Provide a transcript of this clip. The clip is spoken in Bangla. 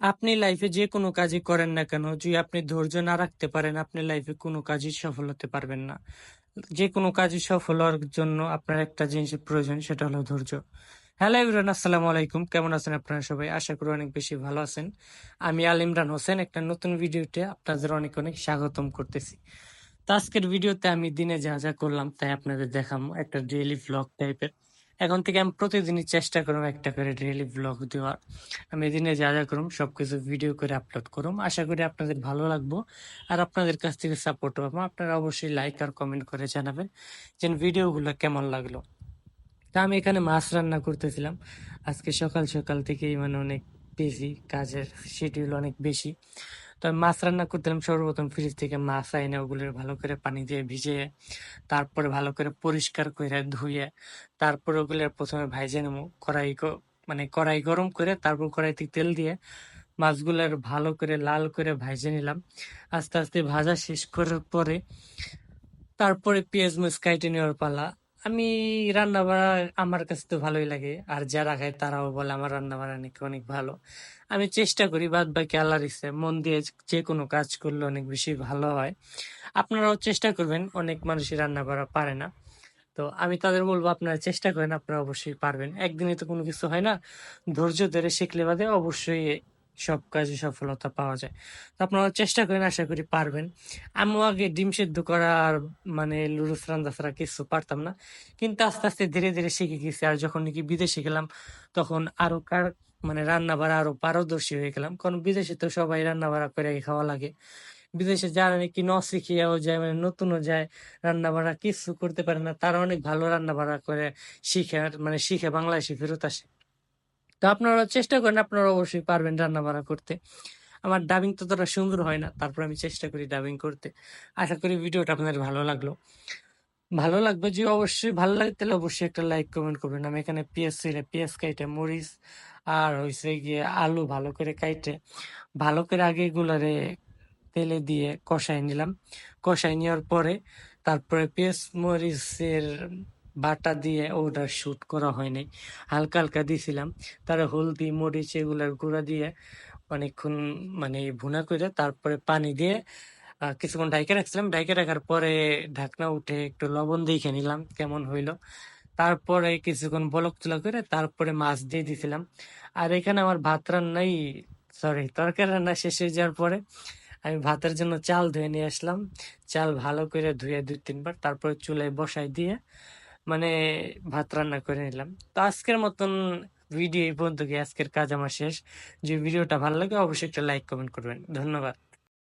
আপনি লাইফে যে কোনো কাজই করেন না কেন, যদি আপনি ধৈর্য না রাখতে পারেন, আপনি লাইফে কোনো কাজই সফল হতে পারবেন না। যে কোনো কাজই সফল হওয়ার জন্য আপনার একটা জিনিসের প্রয়োজন, সেটা হলো ধৈর্য। হ্যালো এভরিওয়ান, আসসালামু আলাইকুম। কেমন আছেন আপনারা সবাই? আশা করি অনেক বেশি ভালো আছেন। আমি আল ইমরান হোসেন, একটা নতুন ভিডিওতে আপনাদের অনেক অনেক স্বাগতম করতেছি। তো আজকের ভিডিওতে আমি দিনে যা যা করলাম তাই আপনাদের দেখাবো, একটা ডেইলি ভ্লগ টাইপের। এখন থেকে আমি প্রতিদিনই চেষ্টা করব একটা করে ডেইলি ভ্লগ দেওয়ার। আমি এদিনে যা যা করুম, সবকিছু ভিডিও করে আপলোড করুম। আশা করি আপনাদের ভালো লাগবো আর আপনাদের কাছ থেকে সাপোর্ট পাবো। আপনারা অবশ্যই লাইক আর কমেন্ট করে জানাবেন যে ভিডিওগুলো কেমন লাগল। তা আমি এখানে মাছ রান্না করতেছিলাম। আজকে সকাল সকাল থেকেই মানে অনেক বেশি কাজের শিডিউল অনেক বেশি। তো মাছ রান্না করতেলাম সর্বপ্রথম ফ্রিজ থেকে মাছ আইনে ওগুলো ভালো করে পানি দিয়ে ভিজিয়ে, তারপরে ভালো করে পরিষ্কার করে ধুয়ে, তারপরে ওগুলো প্রথমে ভাইজে নেব। কড়াই মানে কড়াই গরম করে তারপর কড়াইতে তেল দিয়ে মাছগুলোর ভালো করে লাল করে ভাইজে নিলাম। আস্তে আস্তে ভাজা শেষ করার পরে, তারপরে পেঁয়াজ মরিচ কাইটে নেওয়ার পালা আমি রান্না বাড়া আমার কাছে তো ভালোই লাগে। আর যারা খায় তারাও বলে আমার রান্না বাড়া নাকি অনেক ভালো। আমি চেষ্টা করি বাদ বাকি আল্লাহর ইচ্ছে, মন দিয়ে যে কোনো কাজ করলে অনেক বেশি ভালো হয়। আপনারাও চেষ্টা করবেন, অনেক মানুষই রান্না করা পারে না। তো আমি তাদের বলব, আপনারা চেষ্টা করেন, আপনারা অবশ্যই পারবেন। একদিনে তো কোনো কিছু হয় না। ধৈর্য ধরে শিখলে বাদে অবশ্যই সব কাজে সফলতা পাওয়া যায়। তো আপনারা চেষ্টা করেন, আশা করি পারবেন। আমিও আগে ডিম সেদ্ধ করা আর মানে লুডুস রান্না ছাড়া কিছু পারতাম না। কিন্তু আস্তে আস্তে ধীরে ধীরে শিখে গেছি। আর যখন নাকি বিদেশে গেলাম, তখন আরও কার মানে রান্না বাড়া আরও পারদর্শী হয়ে গেলাম। কারণ বিদেশে তো সবাই রান্না বাড়া করে খাওয়া লাগে। বিদেশে যারা নাকি ন শিখিয়াও যায় মানে নতুনও যায় রান্না বাড়া কিছু করতে পারে না, তারা অনেক ভালো রান্না বাড়া করে, শিখে মানে শিখে বাংলাদেশে ফেরত আসে। তো আপনারা চেষ্টা করেন, আপনারা অবশ্যই পারবেন রান্না বান্না করতে। আমার ডাবিং ততটা সুন্দর হয় না, তারপর আমি চেষ্টা করি ডাবিং করতে। আশা করি ভিডিওটা আপনাদের ভালো লাগল। ভালো লাগবে যে অবশ্যই, ভালো লাগে তাহলে অবশ্যই একটা লাইক কমেন্ট করবেন। আমি এখানে পেঁয়াজ ছিলে পেঁয়াজ কাইটে, মরিচ আর হয়েছে গিয়ে আলু ভালো করে কাইটে, ভালো করে আগে এগুলারে তেলে দিয়ে কষাই নিলাম। কষাই নেওয়ার পরে তারপরে পেঁয়াজ, মরিচের বাটা দিয়ে ওটা শ্যুট করা হয় নাই হালকা হালকা দিয়েছিলাম তারা হলদি, মরিচ এগুলার গুঁড়া দিয়ে অনেকক্ষণ মানে ভুনা করে তারপরে পানি দিয়ে কিছুক্ষণ ঢাইকে রাখছিলাম। ঢাইকে রাখার পরে ঢাকনা উঠে একটু লবণ দেখে নিলাম, কেমন হইল। তারপরে কিছুক্ষণ বলক তুলা করে তারপরে মাছ দিয়ে দিছিলাম। আর এখানে আমার ভাত রান্নাই সরি তরকারি রান্না শেষ হয়ে যাওয়ার পরে আমি ভাতের জন্য চাল ধুয়ে নিয়ে আসলাম। চাল ভালো করে ধুয়ে দুই তিনবার তারপরে চুলায় বসাই দিয়ে মানে ভাত রান্না করে নিলাম। তো আজকের মতন ভিডিও এই পর্যন্ত আজকের কাজ আমার শেষ। যে ভিডিওটা ভালো লাগে, অবশ্যই একটা লাইক কমেন্ট করবেন। ধন্যবাদ।